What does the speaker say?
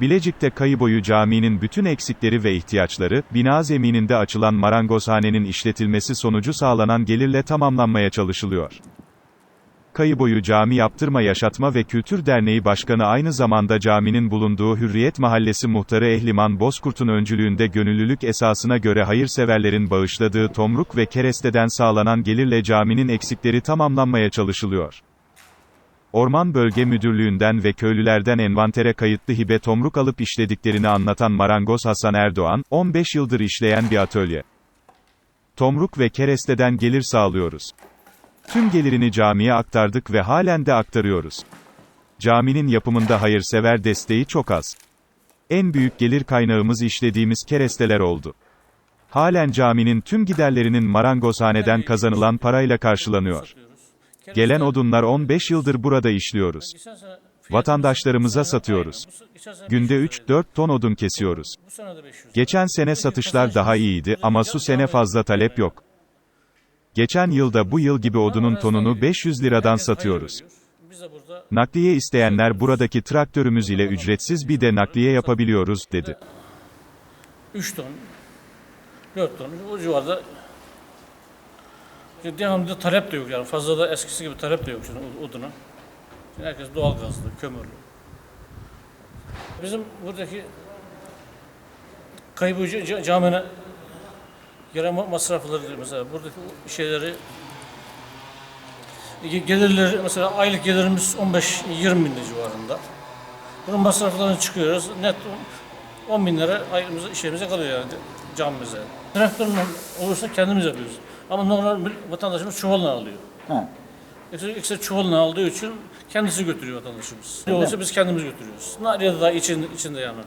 Bilecik'te Kayıboyu Camii'nin bütün eksikleri ve ihtiyaçları, bina zemininde açılan marangozhanenin işletilmesi sonucu sağlanan gelirle tamamlanmaya çalışılıyor. Kayıboyu Cami Yaptırma Yaşatma ve Kültür Derneği Başkanı aynı zamanda caminin bulunduğu Hürriyet Mahallesi Muhtarı Ehliman Bozkurt'un öncülüğünde gönüllülük esasına göre hayırseverlerin bağışladığı tomruk ve keresteden sağlanan gelirle caminin eksikleri tamamlanmaya çalışılıyor. Orman Bölge Müdürlüğü'nden ve köylülerden envantere kayıtlı hibe tomruk alıp işlediklerini anlatan marangoz Hasan Erdoğan, 15 yıldır işleyen bir atölye. Tomruk ve keresteden gelir sağlıyoruz. Tüm gelirini camiye aktardık ve halen de aktarıyoruz. Caminin yapımında hayırsever desteği çok az. En büyük gelir kaynağımız işlediğimiz keresteler oldu. Halen caminin tüm giderlerinin marangozhaneden kazanılan parayla karşılanıyor. Gelen odunlar 15 yıldır burada işliyoruz. Vatandaşlarımıza satıyoruz. Günde 3-4 ton odun kesiyoruz. Geçen sene satışlar daha iyiydi ama su sene fazla talep yok. Geçen yılda bu yıl gibi odunun tonunu 500 liradan satıyoruz. Nakliye isteyenler buradaki traktörümüz ile ücretsiz bir de nakliye yapabiliyoruz, dedi. 3 ton, 4 ton o civarda işte devamlı talep de yok yani fazla da eskisi gibi talep de yok şimdi oduna. Şimdi herkes doğal gazlı, kömürlü. Bizim buradaki Kayıbıcı ca- camine gelen ma- masrafları mesela buradaki şeyleri ge- gelirleri mesela aylık gelirimiz 15-20 bin civarında. Bunun masraflarını çıkıyoruz. Net 10 bin lira ayımıza, işimize kalıyor yani camimize. Traktörle olursa kendimiz yapıyoruz. Ama normal bir vatandaşımız çuvalla alıyor. Ha. Ekstra, ekstra çuvalla aldığı için kendisi götürüyor vatandaşımız. Ne olursa biz kendimiz götürüyoruz. Nakliyede da için, içinde yani.